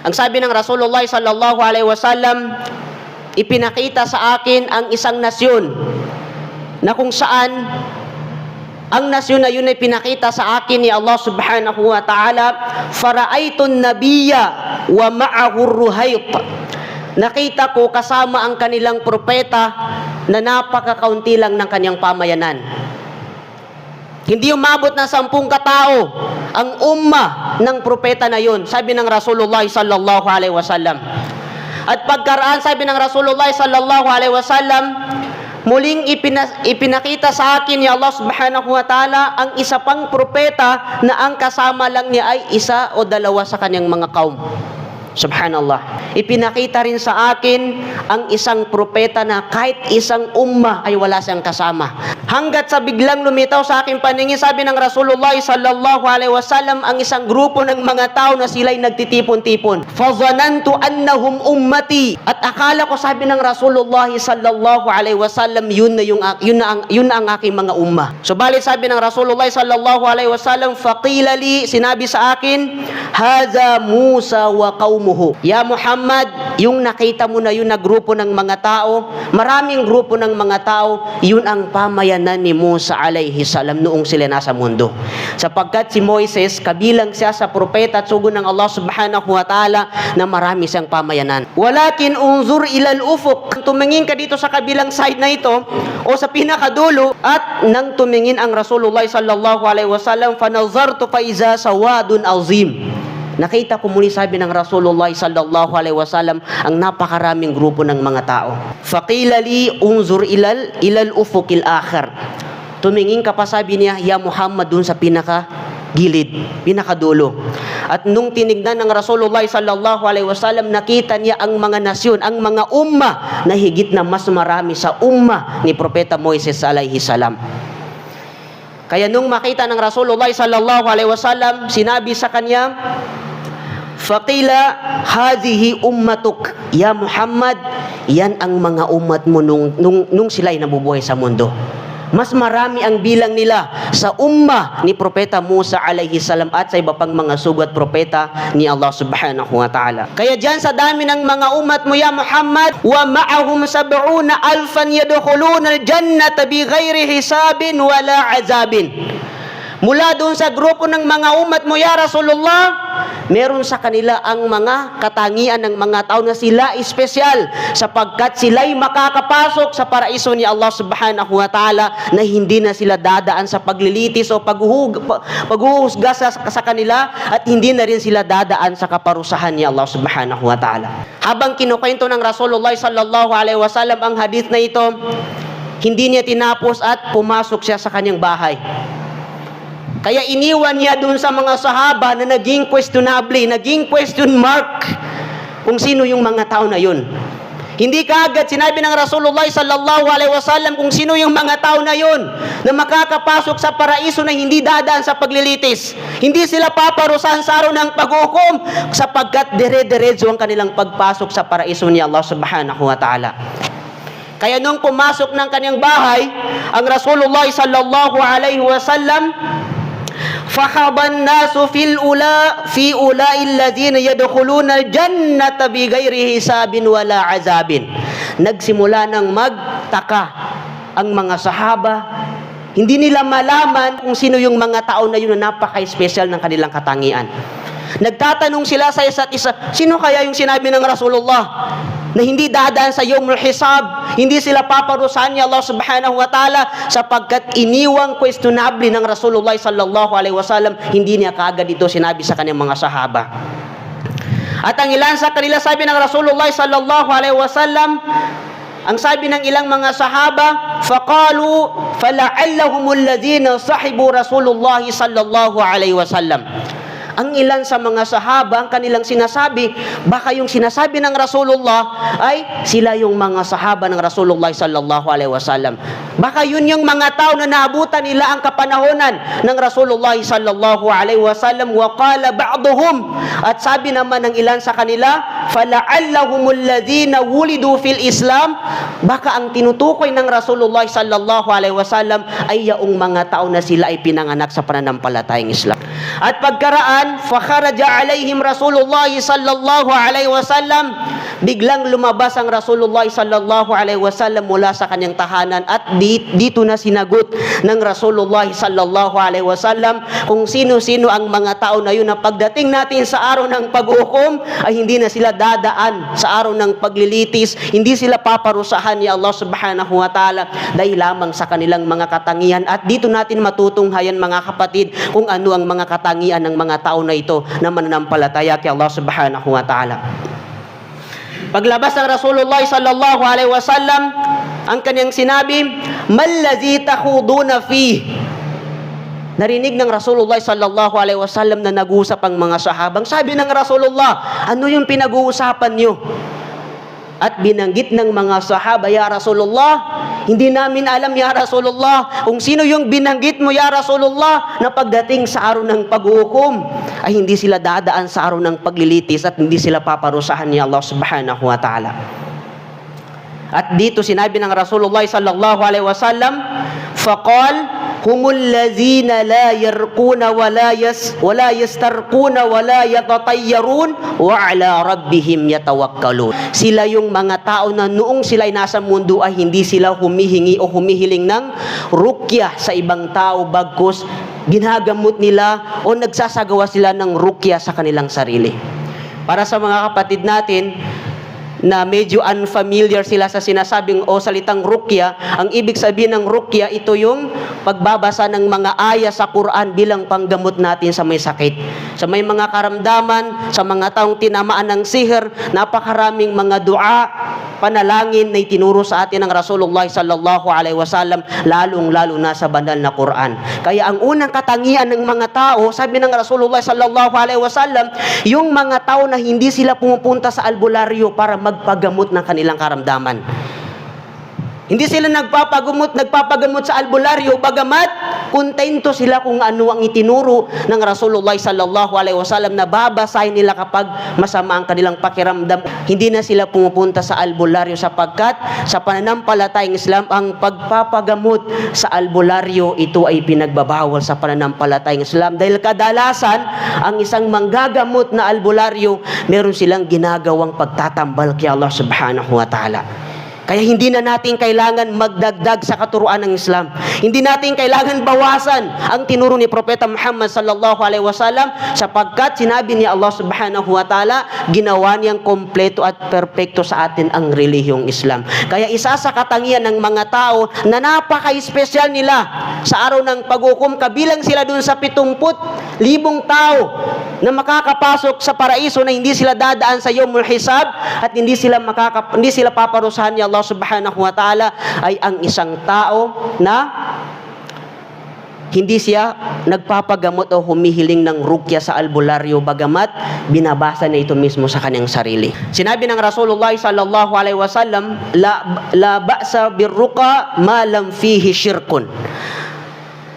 Ang sabi ng Rasulullah sallallahu alaihi wasallam, ipinakita sa akin ang isang nasyon na kung saan ang nasyon na yun ay pinakita sa akin ni Allah subhanahu wa ta'ala faraaitun nabiyya wa ma'ahu ruhayt nakita ko kasama ang kanilang propeta na napakakaunti lang ng kanyang pamayanan hindi umabot na sampung katao ang umma ng propeta na yun sabi ng Rasulullah sallallahu alaihi wasallam at pagkaraan sabi ng Rasulullah sallallahu alaihi wasallam muling ipina- ipinakita sa akin ni Allah subhanahu wa ta'ala ang isa pang propeta na ang kasama lang niya ay isa o dalawa sa kanyang mga kaum. Subhanallah. Ipinakita rin sa akin ang isang propeta na kahit isang umma ay wala siyang kasama. Hanggat sa biglang lumitaw sa aking paningin, sabi ng Rasulullah sallallahu alaihi wasallam, ang isang grupo ng mga tao na sila'y nagtitipon-tipon. Fazanantu annahum ummati. At akala ko sabi ng Rasulullah sallallahu alaihi wasallam, yun na yung yun na ang yun na ang aking mga umma. So bali sabi ng Rasulullah sallallahu alaihi wasallam, faqila li, sinabi sa akin, haza Musa wa qaumuhu. Ya Muhammad, yung nakita mo na yun na grupo ng mga tao, maraming grupo ng mga tao, yun ang pamayanan ni Musa alayhi salam noong sila nasa mundo. Sapagkat si Moises, kabilang siya sa propeta at sugo ng Allah subhanahu wa ta'ala na marami siyang pamayanan. Walakin unzur ilal ufuk. Tumingin ka dito sa kabilang side na ito o sa pinakadulo at nang tumingin ang Rasulullah sallallahu alaihi wasallam fanazartu fa iza sawadun azim. Nakita ko muli sabi ng Rasulullah sallallahu alaihi wasallam ang napakaraming grupo ng mga tao. Faqila li unzur ilal ilal ufukil akhir. Tumingin ka pa sabi niya, ya Muhammad dun sa pinaka gilid, pinakadulo. At nung tinignan ng Rasulullah sallallahu alaihi wasallam, nakita niya ang mga nasyon, ang mga umma na higit na mas marami sa umma ni Propeta Moises alaihi salam. Kaya nung makita ng Rasulullah sallallahu alaihi wasallam, sinabi sa kanya, Faqila, hadhihi ummatuk. Ya Muhammad, yan ang mga umat mo nung, nung, nung sila'y nabubuhay sa mundo. Mas marami ang bilang nila sa umma ni Propeta Musa alayhi salam at sa iba pang mga sugat propeta ni Allah subhanahu wa ta'ala. Kaya dyan sa dami ng mga umat mo ya Muhammad, wa ma'ahum sab'una alfan yadkhuluna al-jannata bighairi hisabin wala azabin. Mula doon sa grupo ng mga umat mo, Ya Rasulullah, meron sa kanila ang mga katangian ng mga tao na sila espesyal sapagkat sila'y makakapasok sa paraiso ni Allah subhanahu wa ta'ala na hindi na sila dadaan sa paglilitis o paghuhusga sa, sa kanila at hindi na rin sila dadaan sa kaparusahan ni Allah subhanahu wa ta'ala. Habang kinukwento ng Rasulullah sallallahu alaihi wasallam ang hadith na ito, hindi niya tinapos at pumasok siya sa kanyang bahay. Kaya iniwan niya dun sa mga sahaba na naging questionable, naging question mark kung sino yung mga tao na yun. Hindi kaagad sinabi ng Rasulullah sallallahu alaihi wasallam kung sino yung mga tao na yun na makakapasok sa paraiso na hindi dadaan sa paglilitis. Hindi sila paparusahan sa araw ng paghukom sapagkat dire-diretso ang kanilang pagpasok sa paraiso ni Allah subhanahu wa ta'ala. Kaya nung pumasok ng kanyang bahay, ang Rasulullah sallallahu alaihi wasallam فخض الناس في الأولى في أولئك الذين يدخلون الجنة بغير حساب ولا عذاب nagsimula ng magtaka ang mga sahaba hindi nila malaman kung sino yung mga tao na yun na napaka-special ng kanilang katangian nagtatanong sila sa isa't isa sino kaya yung sinabi ng Rasulullah Na hindi dadaan sa yawmul hisab, hindi sila paparusahan ni Allah subhanahu wa ta'ala sapagkat iniwang questionable ng Rasulullah sallallahu alaihi wasallam, hindi niya kaagad ito sinabi sa kanyang mga sahaba. At ang ilan sa kanila sabi ng Rasulullah sallallahu alaihi wasallam, ang sabi ng ilang mga sahaba, faqalu fala'allahumul ladina sahibu Rasulullah sallallahu alaihi wasallam ang ilan sa mga sahaba, ang kanilang sinasabi, baka yung sinasabi ng Rasulullah ay sila yung mga sahaba ng Rasulullah sallallahu alaihi wasallam. Baka yun yung mga tao na naabutan nila ang kapanahonan ng Rasulullah sallallahu alaihi wasallam wa qala ba'dhum at sabi naman ng ilan sa kanila fala'allahumul ladina wulidu fil Islam baka ang tinutukoy ng Rasulullah sallallahu alaihi wasallam ay yaong mga tao na sila ay pinanganak sa pananampalatayang Islam. At pagkaraan, fakharaja alaihim Rasulullah sallallahu alaihi wasallam. Biglang lumabas ang Rasulullah sallallahu alaihi wasallam mula sa kanyang tahanan at di- dito na sinagot ng Rasulullah sallallahu alaihi wasallam kung sino-sino ang mga tao na yun na pagdating natin sa araw ng paghukom ay hindi na sila dadaan sa araw ng paglilitis, hindi sila paparusahan ni Allah subhanahu wa ta'ala dahil lamang sa kanilang mga katangian. At dito natin matutunghayan mga kapatid kung ano ang mga katangian ng mga tao na ito na mananampalataya kay Allah subhanahu wa ta'ala. Paglabas ng Rasulullah sallallahu alaihi wasallam, ang kanyang sinabi, "Mallazi takhuduna fi?" Narinig ng Rasulullah sallallahu alaihi wasallam na nag-uusap ang mga sahabang. Sabi ng Rasulullah, "Ano yung pinag-uusapan niyo?" At binanggit ng mga sahaba, Ya Rasulullah, hindi namin alam, Ya Rasulullah, kung sino yung binanggit mo, Ya Rasulullah, na pagdating sa araw ng paghukom, ay hindi sila dadaan sa araw ng paglilitis at hindi sila paparusahan ni Allah subhanahu wa ta'ala. At dito sinabi ng Rasulullah sallallahu alaihi wasallam, la yarquna wa la yas wa la yastarquna wa la yatatayyarun wa ala rabbihim yatawakkalun. Sila yung mga tao na noong sila ay nasa mundo ay hindi sila humihingi o humihiling ng rukya sa ibang tao bagkus ginagamot nila o nagsasagawa sila ng rukya sa kanilang sarili. Para sa mga kapatid natin, na medyo unfamiliar sila sa sinasabing o salitang rukya, ang ibig sabihin ng rukya, ito yung pagbabasa ng mga aya sa Quran bilang panggamot natin sa may sakit. Sa may mga karamdaman, sa mga taong tinamaan ng sihir, napakaraming mga dua, panalangin na itinuro sa atin ng Rasulullah sallallahu alaihi wasallam, lalong-lalo na sa banal na Quran. Kaya ang unang katangian ng mga tao, sabi ng Rasulullah sallallahu alaihi wasallam, yung mga tao na hindi sila pumupunta sa albularyo para magpagamot ng kanilang karamdaman. Hindi sila nagpapagamot, nagpapagamot sa albularyo, bagamat kontento sila kung ano ang itinuro ng Rasulullah sallallahu alaihi wasallam na babasahin nila kapag masama ang kanilang pakiramdam. Hindi na sila pumupunta sa albularyo sapagkat sa pananampalatayang Islam ang pagpapagamot sa albularyo ito ay pinagbabawal sa pananampalatayang Islam dahil kadalasan ang isang manggagamot na albularyo meron silang ginagawang pagtatambal kay Allah subhanahu wa ta'ala. Kaya hindi na natin kailangan magdagdag sa katuruan ng Islam. Hindi natin kailangan bawasan ang tinuro ni Propeta Muhammad sallallahu alaihi wasallam sapagkat sinabi ni Allah subhanahu wa ta'ala, ginawa niyang kompleto at perpekto sa atin ang relihiyong Islam. Kaya isa sa katangian ng mga tao na napaka-espesyal nila sa araw ng paghukom, kabilang sila dun sa 70 libong tao na makakapasok sa paraiso na hindi sila dadaan sa yomul hisab at hindi sila makaka, hindi sila paparusahan ni Allah subhanahu wa ta'ala ay ang isang tao na hindi siya nagpapagamot o humihiling ng rukya sa albularyo bagamat binabasa na ito mismo sa kanyang sarili. Sinabi ng Rasulullah sallallahu alaihi wasallam, la, la ba'sa birruqa ma lam fihi shirkun.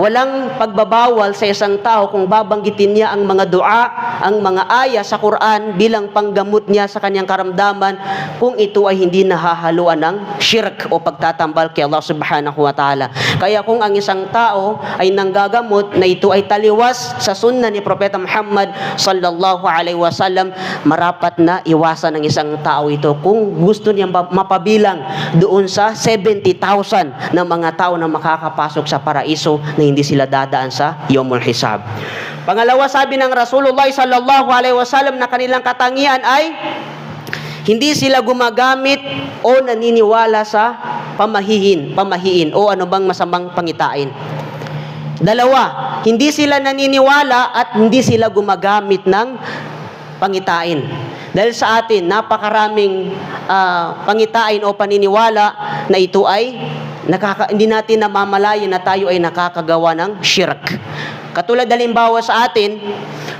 Walang pagbabawal sa isang tao kung babanggitin niya ang mga dua, ang mga aya sa Quran bilang panggamot niya sa kanyang karamdaman kung ito ay hindi nahahaluan ng shirk o pagtatambal kay Allah subhanahu wa ta'ala. Kaya kung ang isang tao ay nanggagamot na ito ay taliwas sa sunna ni Propeta Muhammad sallallahu alaihi wasallam, marapat na iwasan ng isang tao ito kung gusto niya mapabilang doon sa 70,000 na mga tao na makakapasok sa paraiso na hindi sila dadaan sa Yomul Hisab. Pangalawa, sabi ng Rasulullah sallallahu alaihi wasallam na kanilang katangian ay hindi sila gumagamit o naniniwala sa pamahihin, pamahiin o ano bang masamang pangitain. Dalawa, hindi sila naniniwala at hindi sila gumagamit ng pangitain. Dahil sa atin, napakaraming ah, pangitain o paniniwala na ito ay nakaka, hindi natin namamalayan na tayo ay nakakagawa ng shirk. Katulad halimbawa sa atin,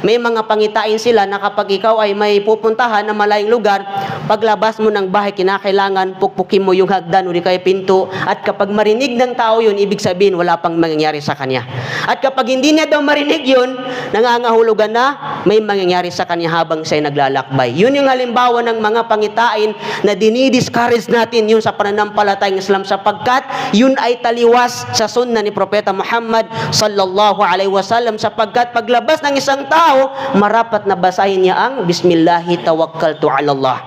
may mga pangitain sila na kapag ikaw ay may pupuntahan na malayong lugar, paglabas mo ng bahay, kinakailangan pukpukin mo yung hagdan o di kaya pinto. At kapag marinig ng tao yun, ibig sabihin wala pang mangyayari sa kanya. At kapag hindi niya daw marinig yun, nangangahulugan na may mangyayari sa kanya habang siya'y naglalakbay. Yun yung halimbawa ng mga pangitain na dinidiscourage natin yun sa pananampalatayang Islam sapagkat yun ay taliwas sa sunna ni Propeta Muhammad sallallahu alaihi wasallam sapagkat paglabas ng isang tao, marapat na basahin niya ang Bismillahi tawakkaltu ala Allah.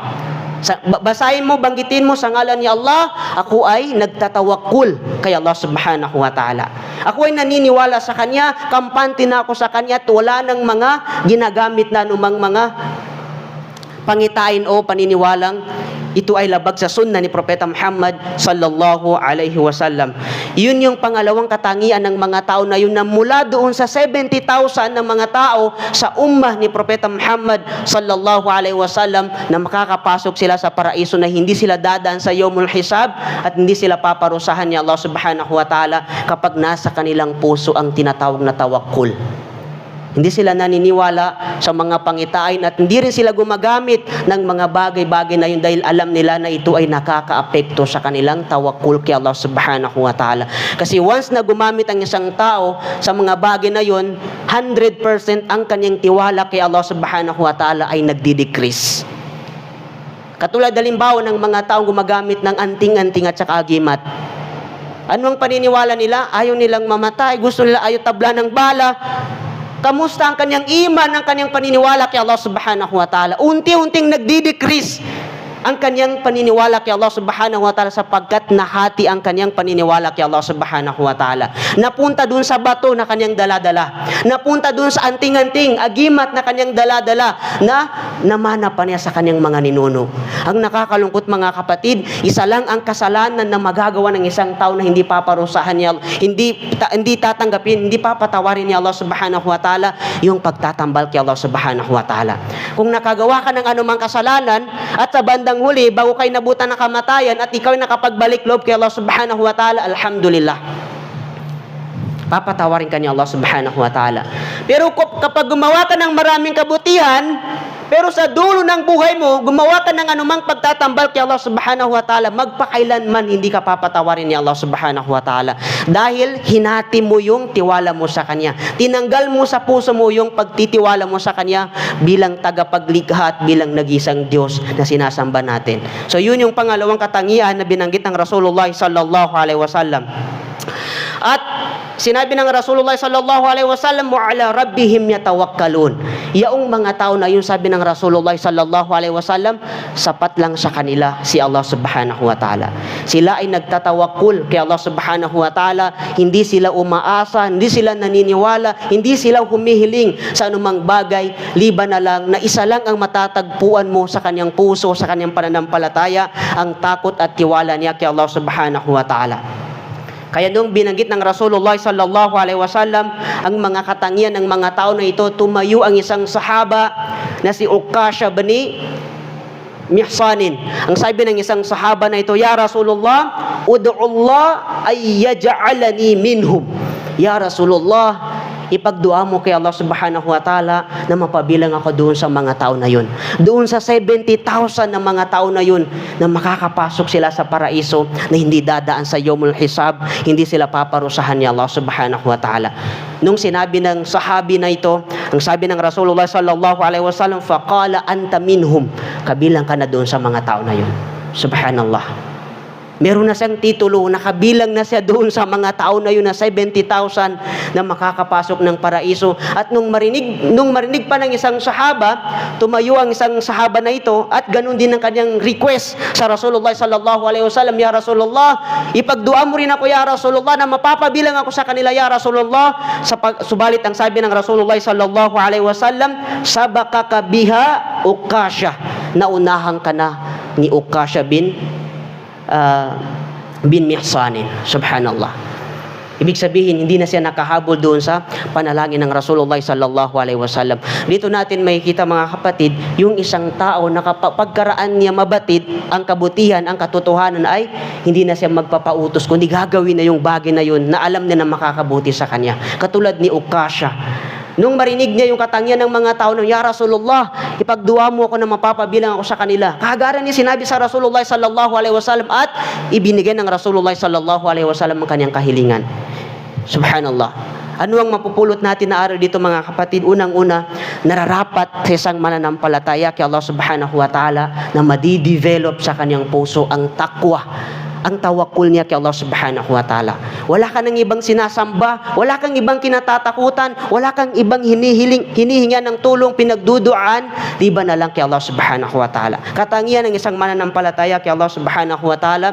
Sa, ba- basahin mo, banggitin mo sa ngalan ni Allah, ako ay nagtatawakul kay Allah subhanahu wa ta'ala. Ako ay naniniwala sa Kanya, kampante na ako sa Kanya at wala ng mga ginagamit na numang mga pangitain o paniniwalang ito ay labag sa sunna ni Propeta Muhammad sallallahu alaihi wasallam. Yun yung pangalawang katangian ng mga tao na yun na mula doon sa 70,000 ng mga tao sa ummah ni Propeta Muhammad sallallahu alaihi wasallam na makakapasok sila sa paraiso na hindi sila dadaan sa yawmul hisab at hindi sila paparusahan ni Allah subhanahu wa ta'ala kapag nasa kanilang puso ang tinatawag na tawakkul. Hindi sila naniniwala sa mga pangitain at hindi rin sila gumagamit ng mga bagay-bagay na yun dahil alam nila na ito ay nakakaapekto sa kanilang tawakul kay Allah subhanahu wa ta'ala. Kasi once na gumamit ang isang tao sa mga bagay na yun, 100% ang kanyang tiwala kay Allah subhanahu wa ta'ala ay nagdi-decrease. Katulad halimbawa ng mga taong gumagamit ng anting-anting at saka agimat. Ano ang paniniwala nila? Ayaw nilang mamatay, gusto nila ayaw tabla ng bala, Kamusta ang kanyang iman, ang kanyang paniniwala kay Allah subhanahu wa ta'ala? Unti-unting nagdi-decrease ang kanyang paniniwala kay Allah subhanahu wa ta'ala sapagkat nahati ang kanyang paniniwala kay Allah subhanahu wa ta'ala. Napunta dun sa bato na kanyang daladala. Napunta dun sa anting-anting, agimat na kanyang daladala na namana pa niya sa kanyang mga ninuno. Ang nakakalungkot mga kapatid, isa lang ang kasalanan na magagawa ng isang tao na hindi paparusahan niya, hindi, ta- hindi tatanggapin, hindi papatawarin ni Allah subhanahu wa ta'ala yung pagtatambal kay Allah subhanahu wa ta'ala. Kung nakagawa ka ng anumang kasalanan at sa bandang huli, bago kayo nabutan ng kamatayan at ikaw ay nakapagbalik loob kay Allah subhanahu wa ta'ala, alhamdulillah. Papatawarin ka ni Allah subhanahu wa ta'ala. Pero kap- kapag gumawa ka ng maraming kabutihan, pero sa dulo ng buhay mo, gumawa ka ng anumang pagtatambal kay Allah subhanahu wa ta'ala, magpakailanman hindi ka papatawarin ni Allah subhanahu wa ta'ala. Dahil hinati mo yung tiwala mo sa Kanya. Tinanggal mo sa puso mo yung pagtitiwala mo sa Kanya bilang tagapaglikha at bilang nagisang Diyos na sinasamba natin. So yun yung pangalawang katangian na binanggit ng Rasulullah sallallahu alaihi wasallam. At sinabi ng Rasulullah sallallahu alaihi wasallam, "Wa ala rabbihim yatawakkalun." Yaong mga tao na yun sabi ng Rasulullah sallallahu alaihi wasallam, sapat lang sa kanila si Allah subhanahu wa ta'ala. Sila ay nagtatawakkul kay Allah subhanahu wa ta'ala, hindi sila umaasa, hindi sila naniniwala, hindi sila humihiling sa anumang bagay, liban na lang na isa lang ang matatagpuan mo sa kanyang puso, sa kanyang pananampalataya, ang takot at tiwala niya kay Allah subhanahu wa ta'ala. Kaya nung binanggit ng Rasulullah sallallahu alaihi wasallam ang mga katangian ng mga tao na ito, tumayo ang isang sahaba na si Ukasha bani Mihsanin. Ang sabi ng isang sahaba na ito, Ya Rasulullah, ud'ullah ay yaj'alani minhum. Ya Rasulullah, ipagdua mo kay Allah subhanahu wa ta'ala na mapabilang ako doon sa mga tao na yun. Doon sa 70,000 na mga tao na yun na makakapasok sila sa paraiso na hindi dadaan sa yomul hisab, hindi sila paparusahan ni Allah subhanahu wa ta'ala. Nung sinabi ng sahabi na ito, ang sabi ng Rasulullah sallallahu alaihi wasallam, faqala anta minhum. Kabilang ka na doon sa mga tao na yun. Subhanallah. Meron na siyang titulo, nakabilang na siya doon sa mga tao na yun na 70,000 na makakapasok ng paraiso. At nung marinig, nung marinig pa ng isang sahaba, tumayo ang isang sahaba na ito at ganun din ang kanyang request sa Rasulullah sallallahu alaihi wasallam, Ya Rasulullah, ipagdua mo rin ako, Ya Rasulullah, na mapapabilang ako sa kanila, Ya Rasulullah. Sa pag, subalit ang sabi ng Rasulullah sallallahu alaihi wasallam, sabakaka biha ukasha. Naunahan ka na ni Ukasha bin uh, bin Mihsanin. Subhanallah. Ibig sabihin, hindi na siya nakahabol doon sa panalangin ng Rasulullah sallallahu alaihi wasallam. Dito natin makikita mga kapatid, yung isang tao na pagkaraan niya mabatid ang kabutihan, ang katotohanan ay hindi na siya magpapautos, kundi gagawin na yung bagay na yun na alam niya na makakabuti sa kanya. Katulad ni Ukasha nung marinig niya yung katangian ng mga tao na, Ya Rasulullah, ipagduwa mo ako na mapapabilang ako sa kanila. Kagaran niya sinabi sa Rasulullah sallallahu alaihi wasallam at ibinigay ng Rasulullah sallallahu alaihi wasallam ang kanyang kahilingan. Subhanallah. Ano ang mapupulot natin na araw dito mga kapatid? Unang-una, nararapat sa isang mananampalataya kay Allah subhanahu wa ta'ala na madidevelop sa kanyang puso ang takwa ang tawakul niya kay Allah subhanahu wa ta'ala. Wala ka ng ibang sinasamba, wala kang ibang kinatatakutan, wala kang ibang hinihiling, hinihinga ng tulong, pinagduduan, liba na lang kay Allah subhanahu wa ta'ala. Katangian ng isang mananampalataya kay Allah subhanahu wa ta'ala,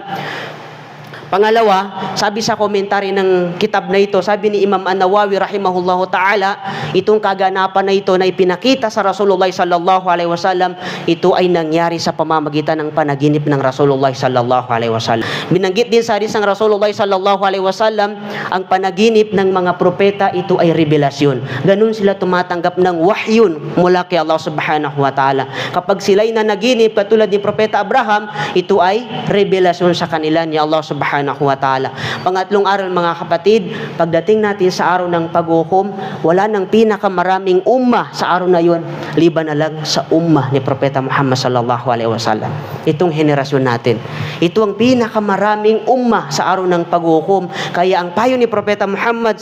Pangalawa, sabi sa komentary ng kitab na ito, sabi ni Imam An-Nawawi rahimahullahu ta'ala, itong kaganapan na ito na ipinakita sa Rasulullah sallallahu alaihi wasallam, ito ay nangyari sa pamamagitan ng panaginip ng Rasulullah sallallahu alaihi wasallam. Binanggit din sa hadis ng Rasulullah sallallahu alaihi wasallam, ang panaginip ng mga propeta ito ay revelasyon. Ganun sila tumatanggap ng wahyun mula kay Allah subhanahu wa ta'ala. Kapag sila'y nanaginip, katulad ni Propeta Abraham, ito ay revelasyon sa kanila ni Allah subhanahu wa ta'ala. Pangatlong araw mga kapatid, pagdating natin sa araw ng paghukom, wala nang pinakamaraming umma sa araw na yun, liban na lang sa umma ni Propeta Muhammad sallallahu alaihi wasallam. Itong henerasyon natin. Ito ang pinakamaraming umma sa araw ng paghukom. Kaya ang payo ni Propeta Muhammad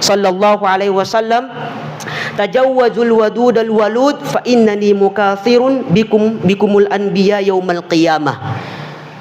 sallallahu alaihi wasallam, tajawwazul wadud al walud fa innani mukathirun bikum bikumul anbiya yaumal qiyamah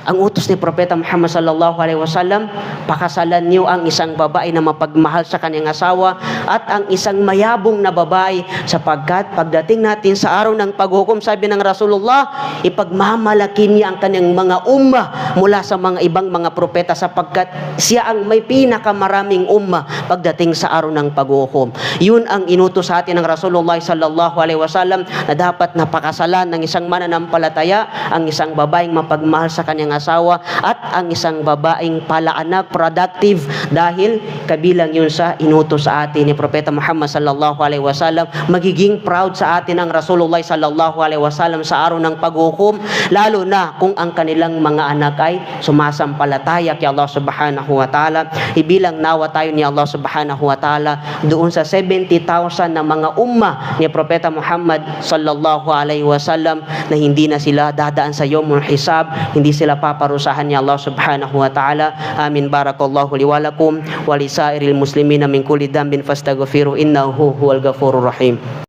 ang utos ni Propeta Muhammad sallallahu alaihi wasallam, pakasalan niyo ang isang babae na mapagmahal sa kanyang asawa at ang isang mayabong na babae sapagkat pagdating natin sa araw ng paghukom, sabi ng Rasulullah, ipagmamalaki niya ang kanyang mga umma mula sa mga ibang mga propeta sapagkat siya ang may pinakamaraming umma pagdating sa araw ng paghukom. Yun ang inutos sa atin ng Rasulullah sallallahu alaihi wasallam na dapat napakasalan ng isang mananampalataya ang isang babaeng mapagmahal sa kanyang asawa at ang isang babaeng palaanak, productive dahil kabilang yun sa inutos sa atin ni Propeta Muhammad sallallahu alaihi wasallam. Magiging proud sa atin ang Rasulullah sallallahu alaihi wasallam sa araw ng paghukom, lalo na kung ang kanilang mga anak ay sumasampalataya kay Allah subhanahu wa ta'ala. Ibilang nawa tayo ni Allah subhanahu wa ta'ala doon sa 70,000 na mga umma ni Propeta Muhammad sallallahu alaihi wasallam na hindi na sila dadaan sa yomul hisab, hindi sila paparusahan ni Allah subhanahu wa ta'ala. Amin barakallahu liwalakum walisairil muslimina min kulli dambin fastaghfiru innahu huwal ghafurur rahim.